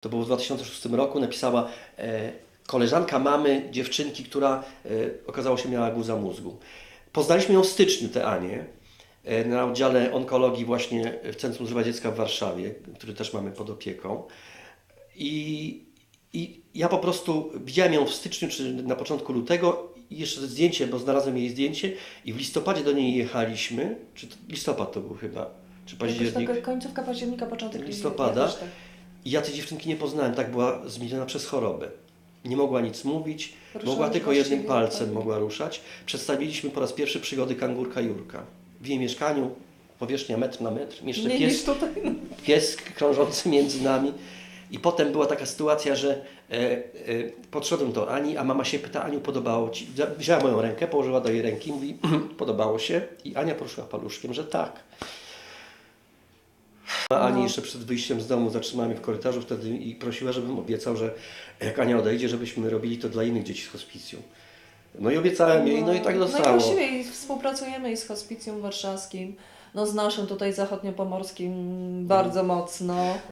To było w 2006 roku, napisała e, koleżanka mamy dziewczynki, która e, okazało się miała guza mózgu. Poznaliśmy ją w styczniu, tę Anię, e, na oddziale onkologii właśnie w Centrum Zdrowia Dziecka w Warszawie, który też mamy pod opieką. I, I ja po prostu widziałem ją w styczniu czy na początku lutego i jeszcze zdjęcie, bo znalazłem jej zdjęcie i w listopadzie do niej jechaliśmy, czy to, listopad to był chyba, czy Jakoś październik. taka końcówka października, początek Listopada. jakoś tak. I ja tej dziewczynki nie poznałem, tak była zmieniona przez chorobę. Nie mogła nic mówić, Ruszała mogła tylko właściwie, jednym palcem tak. mogła ruszać. Przedstawiliśmy po raz pierwszy przygody kangurka Jurka. W jej mieszkaniu, powierzchnia metr na metr, jeszcze niż pies, tutaj. pies krążący między nami. I potem była taka sytuacja, że e, e, podszedłem do Ani, a mama się pyta, Aniu, podobało Ci? Wzięła- Wzięła moją rękę, położyła do jej ręki, mówi, podobało się? I Ania poruszyła paluszkiem, że tak. A Ani No. jeszcze przed wyjściem z domu zatrzymała mnie w korytarzu wtedy i prosiła, żebym obiecał, że jak Ania odejdzie, żebyśmy robili to dla innych dzieci z hospicjum. No i obiecałem jej, no i tak No i właściwie i współpracujemy i z Hospicjum Warszawskim, no z naszym tutaj zachodniopomorskim bardzo mocno.